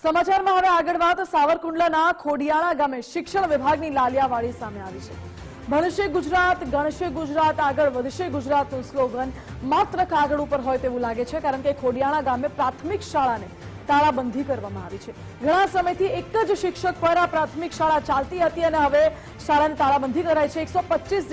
સમાચારમાં હવે આગળ વાત સાવરકુંડલાના ખોડિયાળા ગામે શિક્ષણ વિભાગની લાલિયાવાડી સામે આવી છે. ભણશે ગુજરાત, ગણશે ગુજરાત, આગળ વધશે ગુજરાતનું સ્લોગન. માત્ર કાગળ ઉપર હોય તેવું લાગે છે, કારણ કે ખોડિયાળા ગામે પ્રાથમિક શાળાને તાળાબંધી કરવામાં આવી છે. ઘણા સમયથી એક જ શિક્ષક પર આ પ્રાથમિક શાળા ચાલતી હતી અને હવે શાળાને તાળાબંધી કરાઈ છે. એકસો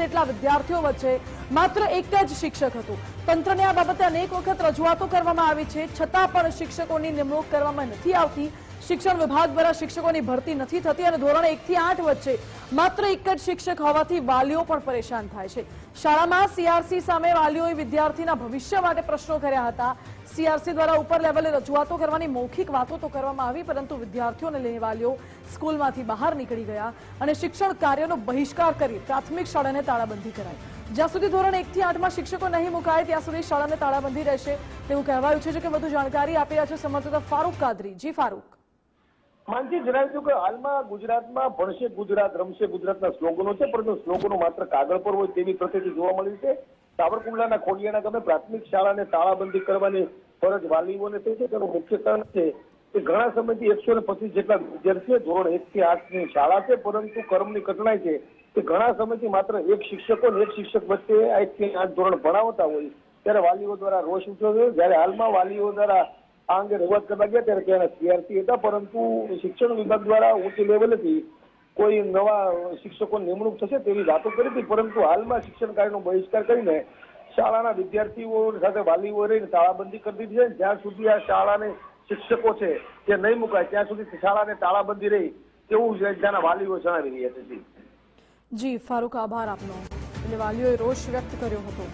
જેટલા વિદ્યાર્થીઓ વચ્ચે માત્ર એક જ શિક્ષક હતું. તંત્રને આ બાબતે અનેક વખત રજૂઆતો કરવામાં આવી છે. છતાં પણ શિક્ષકોની નિમણૂક કરવામાં નથી આવતી. શિક્ષણ વિભાગ દ્વારા શિક્ષકોની ભરતી નથી થતી અને ધોરણ એક થી આઠ વચ્ચે માત્ર એક જ શિક્ષક હોવાથી વાલીઓ પણ પરેશાન થાય છે. શાળામાં સીઆરસી સામે વાલીઓએ વિદ્યાર્થીના ભવિષ્ય માટે પ્રશ્નો કર્યા હતા. સીઆરસી દ્વારા ઉપર લેવલે રજૂઆતો કરવાની મૌખિક વાતો તો કરવામાં આવી, પરંતુ વિદ્યાર્થીઓને લઈને વાલીઓ સ્કૂલમાંથી બહાર નીકળી ગયા અને શિક્ષણ કાર્યનો બહિષ્કાર કરી પ્રાથમિક શાળાને તાળાબંધી કરાઈ. જ્યાં સુધી ધોરણ એક થી આઠમાં શિક્ષકો નહીં મુકાય, ત્યાં સુધી શાળાને તાળાબંધી રહેશે. તેવું કહેવાયું છે. જો કે વધુ જાણકારી આપી રહ્યા છે સમર્થતા ફારૂક કાદરી. જી ફારૂક. માનજી જણાવ્યું કે હાલમાં ગુજરાતમાં ભણશે ગુજરાત, રમશે ગુજરાતના સ્લોગનો છે, પરંતુ સ્લોગનો માત્ર કાગળ પર હોય તેવી પ્રતિતિ જોવા મળી છે. સાવરકુંડલાના ખોડિયાના ગામે પ્રાથમિક શાળાને તાળાબંધી કરવાની ફરજ વાલીઓને થઈ છે. તેનું મુખ્ય કારણ છે કે ઘણા સમયથી એકસો ને પચીસ જેટલા વિદ્યાર્થીઓ ધોરણ એક થી આઠની શાળા છે, પરંતુ કર્મની કઠણાઈ છે કે ઘણા સમયથી માત્ર એક શિક્ષકો અને એક શિક્ષક વચ્ચે એક થી આઠ ધોરણ ભણાવતા હોય, ત્યારે વાલીઓ દ્વારા રોષ ઉઠ્યો છે. જ્યારે હાલમાં વાલીઓ દ્વારા આ અંગે રજૂઆત કરતા ગયા ત્યારે ત્યાં સીઆરસી હતા, પરંતુ શિક્ષણ વિભાગ દ્વારા ઉચ્ચ લેવલેથી કોઈ નવા શિક્ષકો નિમણૂક થશે તેવી વાતો કરી હતી, પરંતુ હાલમાં શિક્ષણ કાર્યનો બહિષ્કાર કરીને શાળાના વિદ્યાર્થીઓ સાથે વાલીઓ રહીને તાળાબંધી કરી દીધી છે. જ્યાં સુધી આ શાળાને શિક્ષકો છે તે નહીં મુકાય, ત્યાં સુધી શાળાને તાળાબંધી રહી તેવું ત્યાંના વાલીઓ જણાવી રહ્યા છે. જી. ફારૂક, આભાર આપનો. એટલે વાલીઓએ રોષ વ્યક્ત કર્યો હતો.